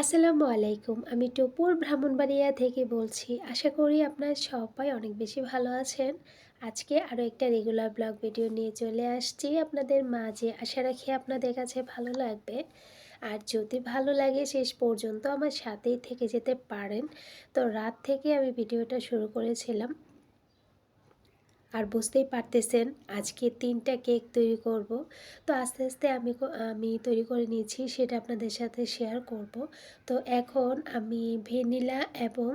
আসসালামু আলাইকুম। আমি টপুর ব্রাহ্মণবাড়িয়া থেকে বলছি, আশা করি আপনারা সবাই অনেক বেশি ভালো আছেন। আজকে আরও একটা রেগুলার ব্লগ ভিডিও নিয়ে চলে আসছি আপনাদের মাঝে। আশা রাখি আপনাদের কাছে ভালো লাগবে। আর যদি ভালো লাগে, শেষ পর্যন্ত আমার সাথেই থেকে যেতে পারেন। তো রাত থেকে আমি ভিডিওটা শুরু করেছিলাম। আর বুঝতেই পারতেছেন আজকে তিনটা কেক তৈরি করব। তো আস্তে আস্তে আমি আমি তৈরি করে নিয়েছি, সেটা আপনাদের সাথে শেয়ার করব। তো এখন আমি ভ্যানিলা এবং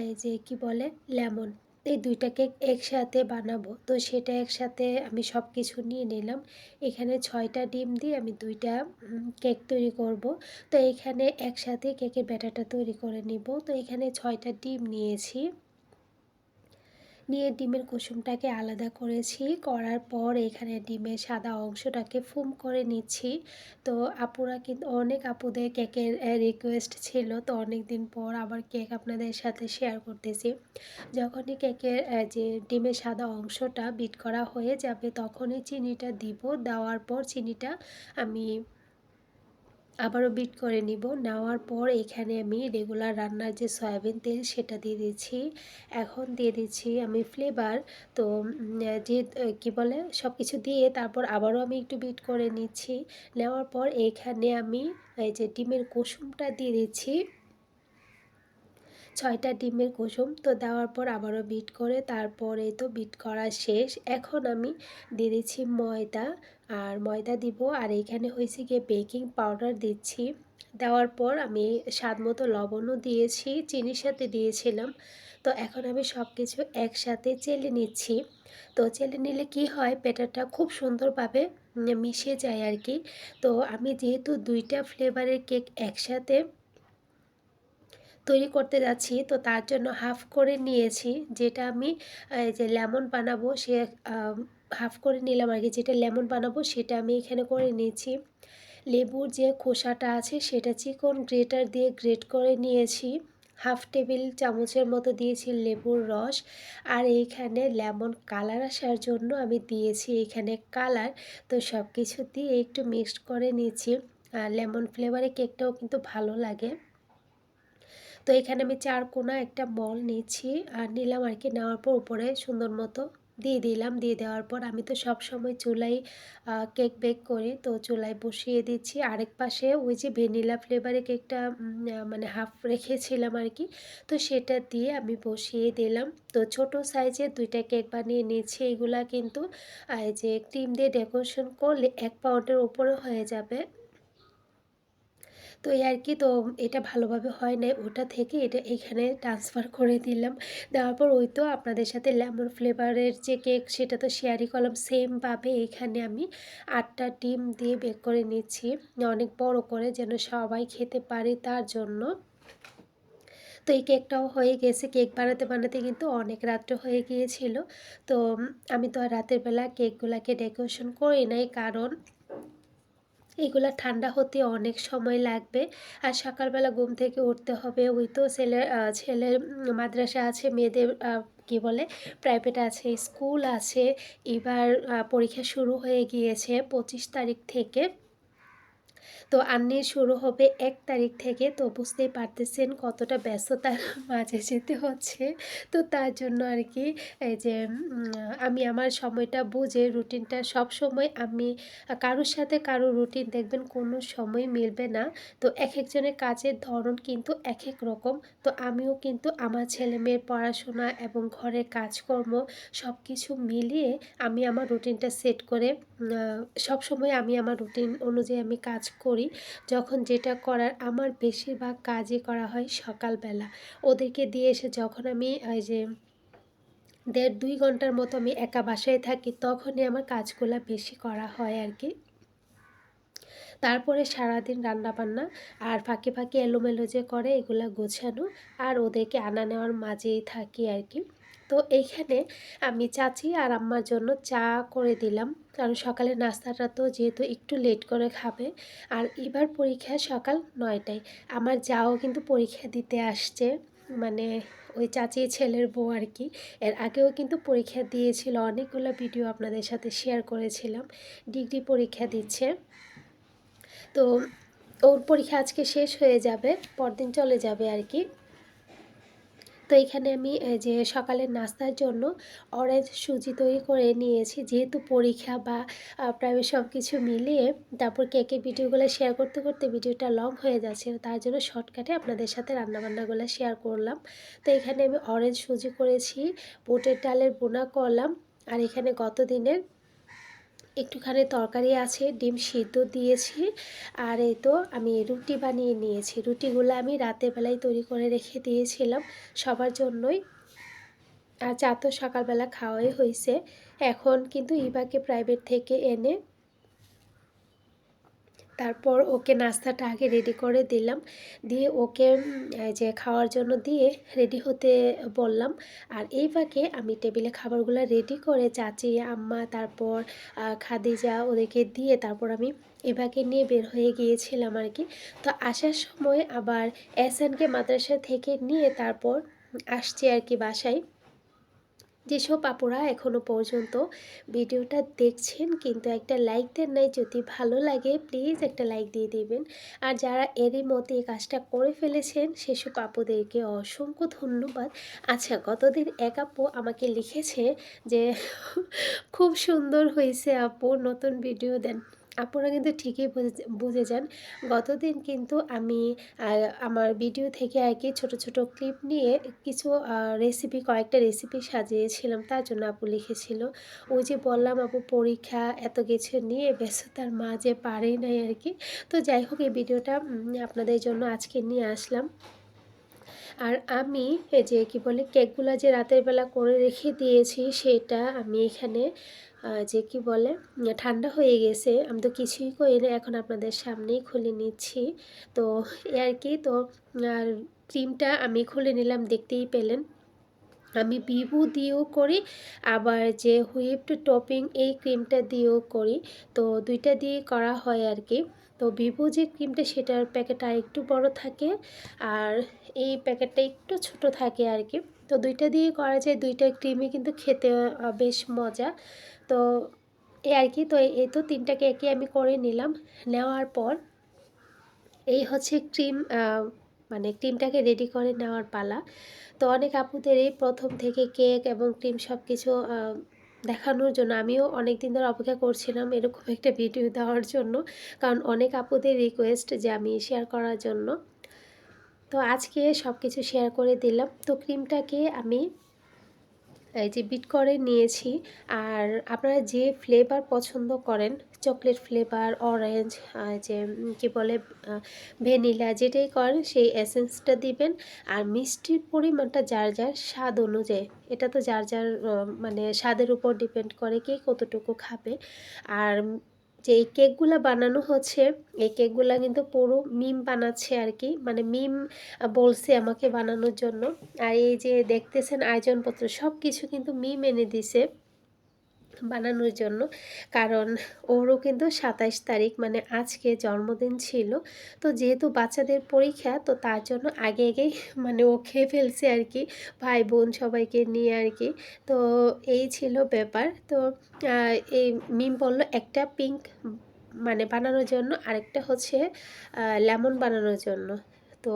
এই যে কি বলে, লেমন এই দুইটা কেক একসাথে বানাবো। তো সেটা একসাথে আমি সব কিছু নিয়ে নিলাম। এখানে ছয়টা ডিম দিয়ে আমি দুইটা কেক তৈরি করব। তো এখানে একসাথে কেকের ব্যাটারটা তৈরি করে নিব। তো এখানে ছয়টা ডিম নিয়েছি। নিয়ে ডিমের কুসুমটাকে আলাদা করেছি। করার পর এখানে ডিমের সাদা অংশটাকে ফুম করে নিচ্ছি। তো আপুরা কিন্তু অনেক আপুদের কেকের রিকোয়েস্ট ছিল। তো অনেক দিন পর আবার কেক আপনাদের সাথে শেয়ার করতেছি। যখনই কেকের যে ডিমের সাদা অংশটা বিট করা হয়ে যাবে তখনই চিনিটা দিব। দেওয়ার পর চিনিটা আমি আবারও বিট করে নিব। নেওয়ার পর এখানে আমি রেগুলার রান্নার যে সয়াবিন তেল সেটা দিয়ে দিচ্ছি। এখন দিয়ে দিচ্ছি আমি ফ্লেভার তো যে কি বলে সব কিছু দিয়ে তারপর আবারও আমি একটু বিট করে নিচ্ছি। নেওয়ার পর এখানে আমি এই যে ডিমের কুসুমটা দিয়ে দিচ্ছি। ছয়টা ডিমের কুসুম তো দেওয়ার পর আবারও বিট করে তারপরে তো বিট করা শেষ। এখন আমি দিয়ে দিচ্ছি ময়দা আর ময়দা দিব। আর এখানে হয়েছে গিয়ে বেকিং পাউডার দিচ্ছি। দেওয়ার পর আমি স্বাদ মতো লবণও দিয়েছি, চিনির সাথে দিয়েছিলাম। তো এখন আমি সব কিছু একসাথে চেলে নিচ্ছি। তো চেলে নিলে কি হয় পেটারটা খুব সুন্দরভাবে মিশে যায় আর কি। তো আমি যেহেতু দুইটা ফ্লেভারের কেক একসাথে তৈরি করতে যাচ্ছি, তো তার জন্য হাফ করে নিয়েছি। যেটা আমি যে লেমন বানাবো, সে হাফ করে নিলাম আর কি। যেটা লেমন বানাবো, সেটা আমি এখানে করে নিয়েছি। লেবুর যে খোসাটা আছে, সেটা চিকন গ্রেটার দিয়ে গ্রেট করে নিয়েছি। হাফ টেবিল চামচের মতো দিয়েছি লেবুর রস। আর এইখানে লেমন কালার আসার জন্য আমি দিয়েছি এখানে কালার। তো সব কিছু দিয়ে একটু মিক্সড করে নিয়েছি। লেমন ফ্লেভারে কেকটাও কিন্তু ভালো লাগে। তো এখানে আমি চার কোনা একটা বল নিয়েছি। আর নিলাম আর কি। নেওয়ার পর উপরে সুন্দর মতো দিয়ে দিলাম। দিয়ে দেওয়ার পর আমি তো সব সময় চুলাই কেক বেক করি। তো চুলায় বসিয়ে দিচ্ছি। আরেক পাশে ওই যে ভ্যানিলা ফ্লেভারে কেকটা মানে হাফ রেখেছিলাম আর কি। তো সেটা দিয়ে আমি বসিয়ে দিলাম। তো ছোট সাইজে দুইটা কেক বানিয়ে নিয়েছি। এগুলা কিন্তু যে ক্রিম দিয়ে ডেকোরেশন করলে এক পাউন্ডের উপরে হয়ে যাবে। তো এই আর কি, তো এটা ভালোভাবে হয় নাই। ওটা থেকে এটা এখানে ট্রান্সফার করে দিলাম। দেওয়ার পর ওই তো আপনাদের সাথে লেমন ফ্লেভারের যে কেক সেটা তো শেয়ারই করলাম। সেমভাবে এখানে আমি আটটা ডিম দিয়ে বেক করে নিচ্ছি। অনেক বড় করে যেন সবাই খেতে পারে তার জন্য। তো এই কেকটাও হয়ে গেছে। কেক বানাতে বানাতে কিন্তু অনেক রাত্রে হয়ে গিয়েছিল। তো আমি তো আর রাতের বেলা কেকগুলোকে ডেকোরেশন করি নাই। কারণ এগুলো ঠান্ডা হতে অনেক সময় লাগবে। আর সকালবেলা ঘুম থেকে উঠতে হবে। ওই তো ছেলে ছেলের মাদ্রাসা আছে, মেয়েদের কি বলে প্রাইভেট আছে স্কুল আছে। এবার পরীক্ষা শুরু হয়ে গিয়েছে পঁচিশ তারিখ থেকে। তো আন্নির শুরু হবে এক তারিখ থেকে। তো বুঝতেই পারতেছেন কতটা ব্যস্ততার মাঝে যেতে হচ্ছে। তো তার জন্য আর কি এই যে আমি আমার সময়টা বুঝে রুটিনটা সব সময় আমি কারোর সাথে কারও রুটিন দেখবেন কোনো সময় মিলবে না। তো এক একজনের কাজের ধরন কিন্তু এক এক রকম। তো আমিও কিন্তু আমার ছেলে মেয়ের পড়াশোনা এবং ঘরের কাজকর্ম সব কিছু মিলিয়ে আমি আমার রুটিনটা সেট করে সব সময় আমি আমার রুটিন অনুযায়ী আমি কাজ করি যখন যেটা করার আমার বেশিরভাগ কাজই করা হয় সকালবেলা। ওদেরকে দিয়ে এসে যখন আমি ওই যে দেড় দুই ঘণ্টার মতো আমি একা বাসায় থাকি তখনই আমার কাজগুলো বেশি করা হয় আর কি তারপরে সারাদিন রান্নাবান্না আর ফাঁকে ফাঁকে এলোমেলো যে করে এগুলো গোছানো আর ওদেরকে আনা নেওয়ার মাঝেই থাকি আর কি তো এইখানে আমি চাচি আর আম্মার জন্য চা করে দিলাম। কারণ সকালে নাস্তাটা তো যেহেতু একটু লেট করে খাবে। আর এবার পরীক্ষা সকাল নয়টায়। আমার যাও কিন্তু পরীক্ষা দিতে আসছে। মানে ওই চাচি ছেলের বউ আর কি। এর আগেও কিন্তু পরীক্ষা দিয়েছিল। অনেকগুলো ভিডিও আপনাদের সাথে শেয়ার করেছিলাম। ডিগ্রি পরীক্ষা দিচ্ছে। তো ওর পরীক্ষা আজকে শেষ হয়ে যাবে। পরদিন চলে যাবে আর কি। তো এখানে আমি যে সকালের নাস্তার জন্য অরেঞ্জ সুজি তৈরি করে নিয়েছি। যেহেতু পরীক্ষা বা প্রায় সব কিছু মিলিয়ে তারপর কেকের ভিডিওগুলো শেয়ার করতে করতে ভিডিওটা লং হয়ে যাচ্ছে, তার জন্য শর্টকাটে আপনাদের সাথে রান্নাবান্নাগুলো শেয়ার করলাম। তো এখানে আমি অরেঞ্জ সুজি করেছি, বুটের ডালের বোনা করলাম, আর এখানে গত দিনের একটুখানি তরকারি আছে, ডিম সিদ্ধ দিয়েছি। আর এই তো আমি রুটি বানিয়ে নিয়েছি। রুটিগুলো আমি রাতের বেলায় তৈরি করে রেখে দিয়েছিলাম সবার জন্যই। আর চা তো সকালবেলা খাওয়াই হয়েছে। এখন কিন্তু ইবাকে প্রাইভেট থেকে এনে তারপর ওকে নাস্তাটা আগে রেডি করে দিলাম। দিয়ে ওকে যে খাওয়ার জন্য দিয়ে রেডি হতে বললাম। আর এই ফাঁকে আমি টেবিলে খাবারগুলো রেডি করে চাচি, আম্মা, তারপর খাদিজা ওদেরকে দিয়ে তারপর আমি এভাকে নিয়ে বের হয়ে গিয়েছিলাম আর কি। তো আসার সময় আবার এসএনকে মাদ্রাসা থেকে নিয়ে তারপর আসছি আর কি বাসায়। যেসব আপুরা এখনও পর্যন্ত ভিডিওটা দেখছেন, কিন্তু একটা লাইক দেন নাই, যদি ভালো লাগে প্লিজ একটা লাইক দিয়ে দিবেন। আর যারা এরই মতে এই কাজটা করে ফেলেছেন, সেসব আপুদেরকে অসংখ্য ধন্যবাদ। আচ্ছা গতদিন এক আপু আমাকে লিখেছে যে, খুব সুন্দর হয়েছে আপু, নতুন ভিডিও দেন। আপনারা কিন্তু ঠিকই বুঝে যান গতদিন কিন্তু আমি আমার ভিডিও থেকে আর কি ছোটো ছোটো ক্লিপ নিয়ে কিছু রেসিপি কয়েকটা রেসিপি সাজিয়েছিলাম, তার জন্য আপু লিখেছিল। ওই যে বললাম আপু পরীক্ষা এত কিছু নিয়ে ব্যস্ততার মাঝে পারেই নাই আর কি। তো যাই হোক, এই ভিডিওটা আপনাদের জন্য আজকে নিয়ে আসলাম। আর আমি যে কি বলে কেকগুলো যে রাতের বেলা করে রেখে দিয়েছি, সেটা আমি এখানে যে কি বলে, ঠান্ডা হয়ে গেছে। আমি তো কিছুই করি না, এখন আপনাদের সামনেই খুলে নিচ্ছি। তো এ আর কি, তো আর ক্রিমটা আমি খুলে নিলাম, দেখতেই পেলেন। আমি বিভু দিয়েও করি, আবার যে হুইপড টপিং এই ক্রিমটা দিয়েও করি। তো দুইটা দিয়ে করা হয় আর কি। তো ভিভো যে ক্রিমটা, সেটার প্যাকেটটা একটু বড় থাকে, আর এই প্যাকেটটা একটু ছোট থাকে আর কি। তো দুইটা দিয়ে করা যায়, দুইটা ক্রিমই কিন্তু খেতে বেশ মজা। তো এই আর কি, তো এই তো তিনটা কেকই আমি করে নিলাম। নেওয়ার পর এই হচ্ছে ক্রিম মানে ক্রিমটাকে রেডি করে নেওয়ার পালা। তো অনেক আপুদের এই প্রথম থেকে কেক এবং ক্রিম সব কিছু দেখানোর জন্য আমিও অনেক দিন ধরে অপেক্ষা করছিলাম এরকম একটা ভিডিও দেওয়ার জন্য। কারণ অনেক আপুদের রিকোয়েস্ট যে আমি শেয়ার করার জন্য। তো আজকে সব কিছু শেয়ার করে দিলাম। তো ক্রিমটাকে আমি এই যে বিট করে নিয়েছি। আর আপনারা যে ফ্লেভার পছন্দ করেন চকলেট ফ্লেভার অরেঞ্জ যে কি বলে ভ্যানিলা যেটাই করেন, সেই এসেন্সটা দিবেন। আর মিষ্টির পরিমাণটা যার যার স্বাদ অনুযায়ী। এটা তো যার যার মানে স্বাদের উপর ডিপেন্ড করে কে কতটুকু খাবে। আর যে এই কেকগুলো বানানো হচ্ছে, এই কেকগুলো কিন্তু পুরো মিম বানাচ্ছে আর কি। মানে মিম বলছে আমাকে বানানোর জন্য। আর এই যে দেখতেছেন আয়োজনপত্র সব কিছু কিন্তু মিম এনে দিছে। বানানোর জন্য। কারণ ওরও কিন্তু সাতাইশ তারিখ মানে আজকে জন্মদিন ছিল। তো যেহেতু বাচ্চাদের পরীক্ষা, তো তার জন্য আগে আগেই মানে ও খেয়ে ফেলছে আর কি। ভাই, বোন সবাইকে নিয়ে আর কি। তো এই ছিল ব্যাপার। তো এই মিম বলল, একটা পিঙ্ক মানে বানানোর জন্য, আরেকটা হচ্ছে লেমন বানানোর জন্য। তো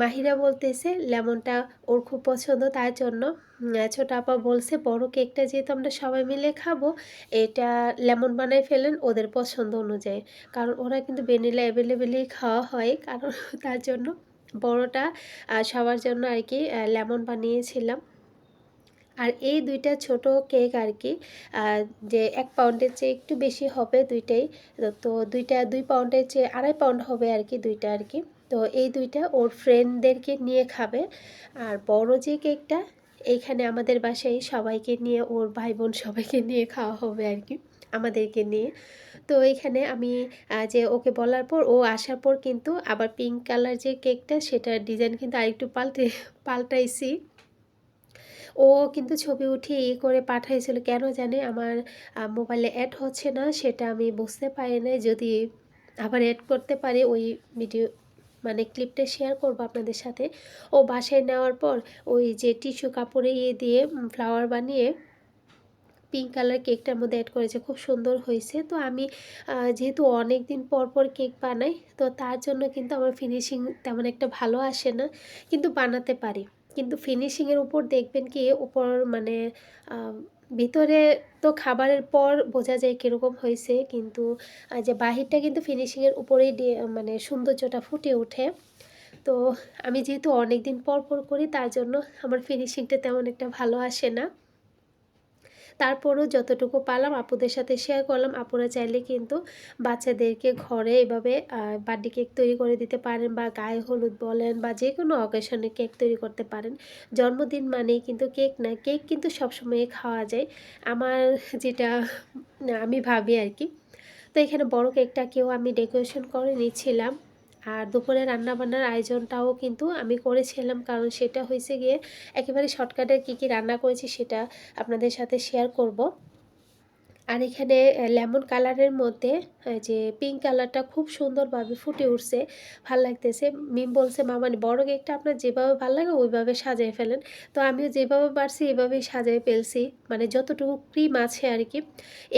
মাহিরা বলতেছে, লেমনটা ওর খুব পছন্দ তার জন্য। ছোট আপা বলছে, বড় কেকটা যেহেতু আমরা সবাই মিলে খাব, এটা লেমন বানাই ফেলেন ওদের পছন্দ অনুযায়ী। কারণ ওরা কিন্তু ভ্যানিলা অ্যাভেলেবেলই খাওয়া হয়, কারণ তার জন্য বড়টা সবার জন্য আর কি লেমন বানিয়েছিলাম। আর এই দুইটা ছোট কেক আর কি যে এক পাউন্ডের চেয়ে একটু বেশি হবে দুইটাই তো দুইটা, দুই পাউন্ডের চেয়ে আড়াই পাউন্ড হবে আর কি দুইটা আর কি। তো এই দুইটা ওর ফ্রেন্ডদেরকে নিয়ে খাবে। আর বড় যে কেকটা এইখানে আমাদের বাসায় সবাইকে নিয়ে, ওর ভাই বোন সবাইকে নিয়ে খাওয়া হবে আর কি, আমাদেরকে নিয়ে। তো এইখানে আমি যে ওকে বলার পর, ও আসার পর কিন্তু আবার পিঙ্ক কালার যে কেকটা সেটার ডিজাইন কিন্তু আরেকটু পাল্টে, পাল্টাইছি। ও কিন্তু ছবি উঠিয়ে ই করে পাঠাইছিল, কেন জানে আমার মোবাইলে অ্যাড হচ্ছে না, সেটা আমি বুঝতে পারি না যদি আবার অ্যাড করতে পারে, ওই ভিডিও মানে ক্লিপটা শেয়ার করব আপনাদের সাথে। ও বাসায় নেওয়ার পর ওই যে টিস্যু কাপড়ে ইয়ে দিয়ে ফ্লাওয়ার বানিয়ে পিঙ্ক কালার কেকটার মধ্যে অ্যাড করেছে। খুব সুন্দর হয়েছে। তো আমি যেহেতু অনেক দিন পর পর কেক বানাই, তো তার জন্য কিন্তু আমার ফিনিশিং তেমন একটা ভালো আসে না। কিন্তু বানাতে পারি। কিন্তু ফিনিশিংয়ের উপর দেখবেন কি, উপর মানে ভিতরে তো খাবারের পর বোঝা যায় কীরকম হয়েছে, কিন্তু যে বাহিরটা কিন্তু ফিনিশিংয়ের উপরেই মানে সৌন্দর্যটা ফুটে ওঠে। তো আমি যেহেতু অনেক দিন পর পর করি, তার জন্য আমার ফিনিশিংটা তেমন একটা ভালো আসে না। তারপরও যতটুকু পারলাম আপুদের সাথে শেয়ার করলাম। আপুরা চাইলে কিন্তু বাচ্চাদেরকে ঘরে এভাবে বার্থডে কেক তৈরি করে দিতে পারেন বা গায়ে হলুদ বলেন বা যে কোনো অকেশনে কেক তৈরি করতে পারেন। জন্মদিন মানেই কিন্তু কেক না, কেক কিন্তু সবসময় খাওয়া যায়। আমার যেটা, আমি ভাবি আর কি। তো এখানে বড় কেকটাকেও আমি ডেকোরেশন করে নিচ্ছিলাম। আর দুপুরে রান্নাবান্নার আয়োজনটাও কিন্তু আমি করেছিলাম। কারণ সেটা হয়েছে গিয়ে একেবারে শর্টকাটে কী কী রান্না করেছি সেটা আপনাদের সাথে শেয়ার করব। আর এখানে লেমন কালারের মধ্যে যে পিঙ্ক কালারটা খুব সুন্দরভাবে ফুটে উঠছে, ভালো লাগতেছে। মিম বলছে মামানি বড় কেকটা আপনার যেভাবে ভালো লাগে, ওইভাবে সাজাই ফেলেন। তো আমিও যেভাবে পারছি, এভাবেই সাজাই ফেলছি। মানে যতটুকু ক্রিম আছে আর কি,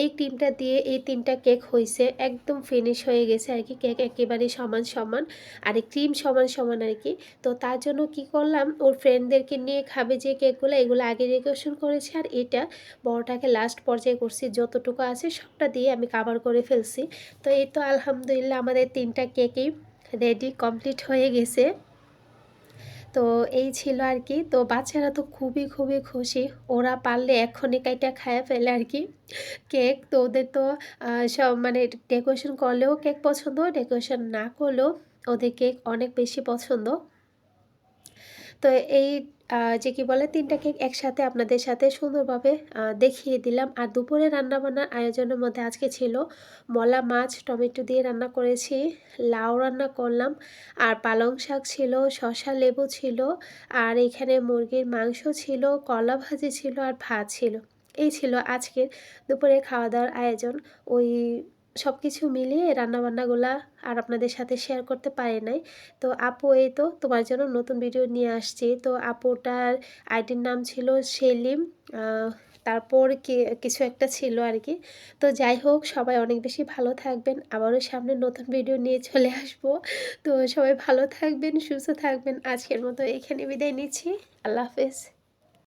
এই ক্রিমটা দিয়ে এই তিনটা কেক হয়েছে একদম ফিনিশ হয়ে গেছে আর কি। কেক একেবারেই সমান সমান, আর এই ক্রিম সমান সমান আর কি। তো তার জন্য কি করলাম, ওর ফ্রেন্ডদেরকে নিয়ে খাবে যে কেকগুলো, এগুলো আগে ডেকোরেশন করেছি আর এটা বড়টাকে লাস্ট পর্যায়ে করছি যত যতটুকু আছে সবটা দিয়ে আমি কাভার করে ফেলছি। তো এই তো আলহামদুলিল্লাহ আমাদের তিনটা কেকই রেডি কমপ্লিট হয়ে গেছে। তো এই ছিল আর কি। তো বাচ্চারা তো খুবই খুবই খুশি। ওরা পারলে এক্ষণে কাইটা খায় ফেলে আর কি। কেক তো ওদের তো সব মানে ডেকোরেশন করলেও কেক পছন্দ ডেকোরেশন না করলেও ওদের কেক অনেক বেশি পছন্দ। তো এই যে কি বলে, তিনটা কেক একসাথে আপনাদের সাথে সুন্দরভাবে দেখিয়ে দিলাম। আর দুপুরে রান্নাবান্নার আয়োজনের মধ্যে আজকে ছিল মলা মাছ, টমেটো দিয়ে রান্না করেছি, লাউ রান্না করলাম, আর পালং শাক ছিল শশা লেবু ছিল, আর এখানে মুরগির মাংস ছিল, কলা ভাজি ছিল, আর ভাত ছিল। এই ছিল আজকের দুপুরে খাওয়া দাওয়ার আয়োজন। ওই সব কিছু মিলিয়ে রান্নাবান্নাগুলা আর আপনাদের সাথে শেয়ার করতে পারে নাই। তো আপু, এই তো তোমার জন্য নতুন ভিডিও নিয়ে আসছি। তো আপুটার আইডির নাম ছিল সেলিম তারপর কিছু একটা ছিল আর কি। তো যাই হোক, সবাই অনেক বেশি ভালো থাকবেন। আবারও সামনে নতুন ভিডিও নিয়ে চলে আসব। তো সবাই ভালো থাকবেন, সুস্থ থাকবেন। আজকের মতো এখানে বিদায় নিচ্ছি। আল্লাহ হাফেজ।